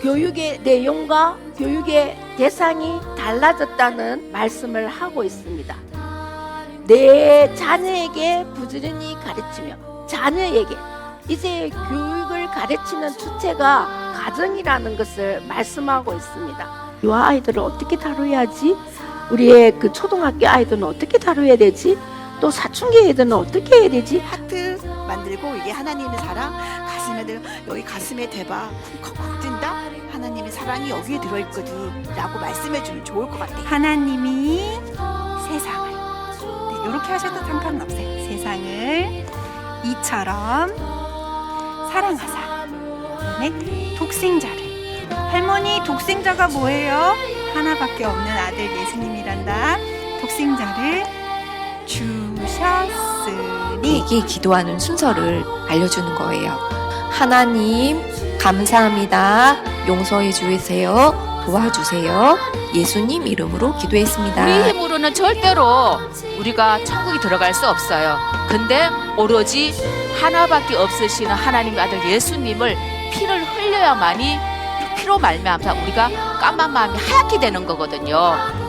교육의 내용과 교육의 대상이 달라졌다는 말씀을 하고 있습니다. 내 자녀에게 부지런히 가르치며 자녀에게 이제 교육을 가르치는 주체가 가정이라는 것을 말씀하고 있습니다. 이 아이들을 어떻게 다뤄야지? 우리의 그 초등학교 아이들은 어떻게 다뤄야 되지? 또 사춘기 애들은 어떻게 해야 되지? 하트 만들고 이게 하나님의 사랑 가슴에 들 여기 가슴에 대봐 쿵쿵쿵 뛴다 하나님의 사랑이 여기에 들어있거든 라고 말씀해 주면 좋을 것 같아요 하나님이 세상을 네, 이렇게 하셔도 상관없어요. 세상을 이처럼 사랑하사. 그다음에 독생자를 할머니 독생자가 뭐예요? 하나밖에 없는 아들 예수님이란다. 독생자를 주셨으니 이게 기도하는 순서를 알려주는 거예요. 하나님, 감사합니다. 용서해 주세요. 도와주세요. 예수님 이름으로 기도했습니다. 우리 힘으로는 절대로 우리가 천국에 들어갈 수 없어요. 근데 오로지 하나밖에 없으시는 하나님의 아들 예수님을 피를 흘려야만이 그 피로 말미암아 우리가 까만 마음이 하얗게 되는 거거든요.